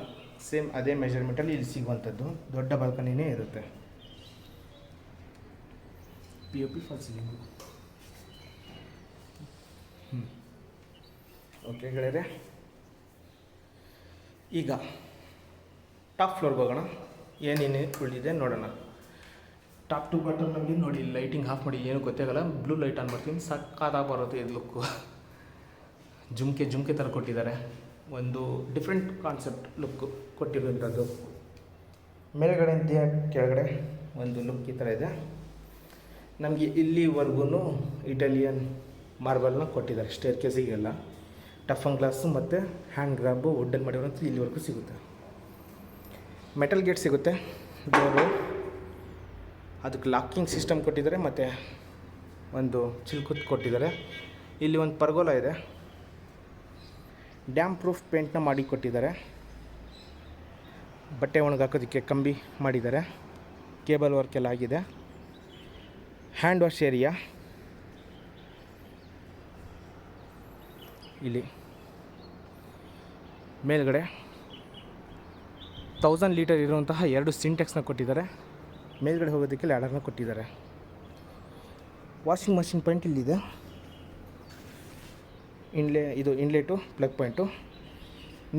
ಸೇಮ್ ಅದೇ ಮೆಜರ್ಮೆಂಟಲ್ಲಿ ಇಲ್ಲಿ ಸಿಗುವಂಥದ್ದು. ದೊಡ್ಡ ಬಾಲ್ಕನಿನೇ ಇರುತ್ತೆ. P O P fall ceiling ಹ್ಞೂ ಓಕೆ ಗೆಳೆಯರೆ, ಈಗ ಟಾಪ್ ಫ್ಲೋರ್ಗೆ ಹೋಗೋಣ. ಏನೇನು ಉಳಿದಿದೆ ನೋಡೋಣ. ಟಾಪ್ ಟು ಬಾಟಮ್ ನಮಗೆ ನೋಡಿ ಲೈಟಿಂಗ್ ಆಫ್ ಮಾಡಿ, ಏನು ಗೊತ್ತಾಗಲ್ಲ. ಬ್ಲೂ ಲೈಟ್ ಆನ್ ಮಾಡ್ತೀನಿ. ಸಕ್ಕತ್ತಾಗಿ ಬರುತ್ತೆ ಇದು ಲುಕ್ಕು ಜುಮ್ಕೆ ಜುಮ್ಕೆ ಥರ ಕೊಟ್ಟಿದ್ದಾರೆ. ಒಂದು ಡಿಫ್ರೆಂಟ್ ಕಾನ್ಸೆಪ್ಟ್ ಲುಕ್ ಕೊಟ್ಟಿರುವಂಥದ್ದು. ಮೇಲ್ಗಡೆ ಅಂತ ಕೆಳಗಡೆ ಒಂದು ಲುಕ್ ಈ ಥರ ಇದೆ. ನಮಗೆ ಇಲ್ಲಿವರೆಗೂ ಇಟಾಲಿಯನ್ ಮಾರ್ಬಲ್ನ ಕೊಟ್ಟಿದ್ದಾರೆ. ಸ್ಟೇರ್ ಕೇಸಿಗೆಲ್ಲ ಟಫನ್ ಗ್ಲಾಸು ಮತ್ತು ಹ್ಯಾಂಡ್ ಗ್ರಾಬು ವುಡ್ಡಲ್ಲಿ ಮಾಡಿರೋಂಥ ಇಲ್ಲಿವರೆಗೂ ಸಿಗುತ್ತೆ. ಮೆಟಲ್ ಗೇಟ್ ಸಿಗುತ್ತೆ. ಡೋರು ಅದಕ್ಕೆ ಲಾಕಿಂಗ್ ಸಿಸ್ಟಮ್ ಕೊಟ್ಟಿದ್ದಾರೆ. ಮತ್ತು ಒಂದು ಚಿಲ್ಕುತ್ ಕೊಟ್ಟಿದ್ದಾರೆ. ಇಲ್ಲಿ ಒಂದು ಪರ್ಗೋಲ ಇದೆ. ಡ್ಯಾಮ್ ಪ್ರೂಫ್ ಪೇಂಟ್ನ ಮಾಡಿ ಕೊಟ್ಟಿದ್ದಾರೆ. ಬಟ್ಟೆ ಒಣಗಾಕೋದಕ್ಕೆ ಕಂಬಿ ಮಾಡಿದ್ದಾರೆ. ಕೇಬಲ್ ವರ್ಕ್ ಎಲ್ಲ ಆಗಿದೆ. ಹ್ಯಾಂಡ್ ವಾಶ್ ಏರಿಯಾ ಇಲ್ಲಿ ಮೇಲ್ಗಡೆ ತೌಸಂಡ್ ಲೀಟರ್ ಇರುವಂತಹ ಎರಡು ಸಿಂಟೆಕ್ಸ್ನ ಕೊಟ್ಟಿದ್ದಾರೆ. ಮೇಲ್ಗಡೆ ಹೋಗೋದಕ್ಕೆ ಲ್ಯಾಡರ್ನ ಕೊಟ್ಟಿದ್ದಾರೆ. ವಾಷಿಂಗ್ ಮಷಿನ್ ಪಾಯಿಂಟ್ ಇಲ್ಲಿದೆ. ಇನ್ಲೆ ಇದು ಇನ್ಲೆಟು ಪ್ಲಗ್ ಪಾಯಿಂಟು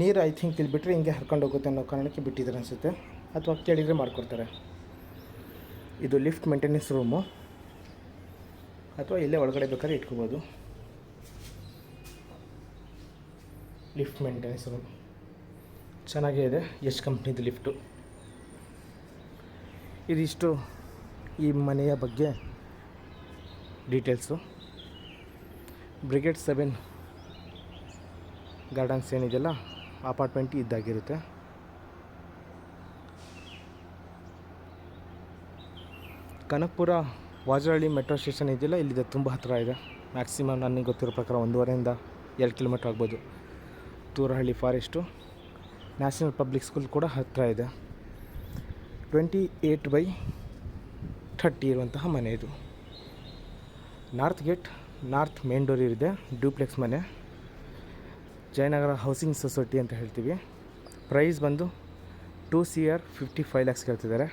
ನೀರು ಐ ಥಿಂಕ್ ಇಲ್ಲಿ ಬಿಟ್ಟರೆ ಹಿಂಗೆ ಹರ್ಕೊಂಡು ಹೋಗುತ್ತೆ ಅನ್ನೋ ಕಾರಣಕ್ಕೆ ಬಿಟ್ಟಿದ್ದಾರೆ ಅನಿಸುತ್ತೆ. ಅಥವಾ ಕೇಳಿದರೆ ಮಾಡಿಕೊಡ್ತಾರೆ. ಇದು ಲಿಫ್ಟ್ ಮೇಂಟೆನೆನ್ಸ್ ರೂಮು ಅಥವಾ ಇಲ್ಲೇ ಒಳಗಡೆ ಬೇಕಾದ್ರೆ ಇಟ್ಕೋಬೋದು. ಲಿಫ್ಟ್ ಮೇಂಟೆನೆನ್ಸ್ ರೂಮ್ ಚೆನ್ನಾಗೇ ಇದೆ. ಯಶ್ ಕಂಪ್ನಿದು ಲಿಫ್ಟು. ಇದಿಷ್ಟು ಈ ಮನೆಯ ಬಗ್ಗೆ ಡೀಟೇಲ್ಸು. ಬ್ರಿಗೇಡ್ ಸೆವೆನ್ ಗಾರ್ಡನ್ಸ್ ಏನಿದೆಯಲ್ಲ, ಅಪಾರ್ಟ್ಮೆಂಟ್ ಇದ್ದಾಗಿರುತ್ತೆ. ಕನಕಪುರ ವಾಜರಹಳ್ಳಿ ಮೆಟ್ರೋ ಸ್ಟೇಷನ್ ಇದೆಯಲ್ಲ, ಇಲ್ಲಿದೆ, ತುಂಬ ಹತ್ತಿರ ಇದೆ. ಮ್ಯಾಕ್ಸಿಮಮ್ ನನಗೆ ಗೊತ್ತಿರೋ ಪ್ರಕಾರ ಒಂದೂವರೆಯಿಂದ ಎರಡು ಕಿಲೋಮೀಟ್ರ್ ಆಗ್ಬೋದು. Turahalli forest. National Public School ಕೂಡ ಹತ್ತಿರ ಇದೆ. ಟ್ವೆಂಟಿ ಏಯ್ಟ್ ಬೈ ಥರ್ಟಿ ಇರುವಂತಹ ಮನೆ ಇದು. North gate north main door ಇದೆ ಡ್ಯೂಪ್ಲೆಕ್ಸ್ ಮನೆ. ಜಯನಗರ ಹೌಸಿಂಗ್ ಸೊಸೈಟಿ ಅಂತ ಹೇಳ್ತೀವಿ. ಪ್ರೈಸ್ ಬಂದು two C R fifty five lakhs ಕೇಳ್ತಿದ್ದಾರೆ.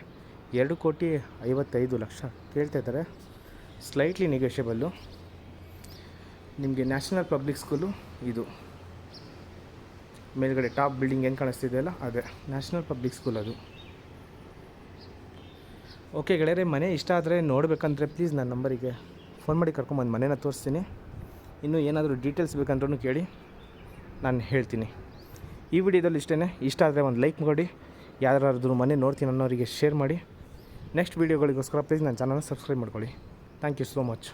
ಎರಡು ಕೋಟಿ ಐವತ್ತೈದು ಲಕ್ಷ ಕೇಳ್ತಾ ಇದ್ದಾರೆ. ಸ್ಲೈಟ್ಲಿ ನೆಗೋಷಿಯಬಲ್ಲು ನಿಮಗೆ ನ್ಯಾಷನಲ್ ಪಬ್ಲಿಕ್ ಸ್ಕೂಲು ಇದು. ಮೇಲ್ಗಡೆ ಟಾಪ್ ಬಿಲ್ಡಿಂಗ್ ಏನು ಕಾಣಿಸ್ತಿದೆಯಲ್ಲ ಅದೇ. ನ್ಯಾಷನಲ್ ಪಬ್ಲಿಕ್ ಸ್ಕೂಲ್ ಅದು. ಓಕೆ ಗೆಳೆಯರೆ, ಮನೆ ಇಷ್ಟ ಆದರೆ ನೋಡಬೇಕಂದ್ರೆ ಪ್ಲೀಸ್ ನನ್ನ ನಂಬರಿಗೆ ಫೋನ್ ಮಾಡಿ ಕರ್ಕೊಂಬಂದು ಮನೇನ ತೋರಿಸ್ತೀನಿ. ಇನ್ನೂ ಏನಾದರೂ ಡೀಟೇಲ್ಸ್ ಬೇಕಂದ್ರೂ ಕೇಳಿ ನಾನು ಹೇಳ್ತೀನಿ. ಈ ವಿಡಿಯೋದಲ್ಲಿ ಇಷ್ಟೇ ಇಷ್ಟ ಆದರೆ ಒಂದು ಲೈಕ್ ಮಾಡಿ, ಯಾರಾದ್ರೂ ಮನೆ ನೋಡ್ತೀನಿ ಅನ್ನೋರಿಗೆ ಶೇರ್ ಮಾಡಿ. ನೆಕ್ಸ್ಟ್ ವೀಡಿಯೋಗಳಿಗೋಸ್ಕರ ಪ್ಲೀಸ್ ನನ್ನ ಚಾನಲ್ನ ಸಬ್ಸ್ಕ್ರೈಬ್ ಮಾಡ್ಕೊಳ್ಳಿ. Thank you so much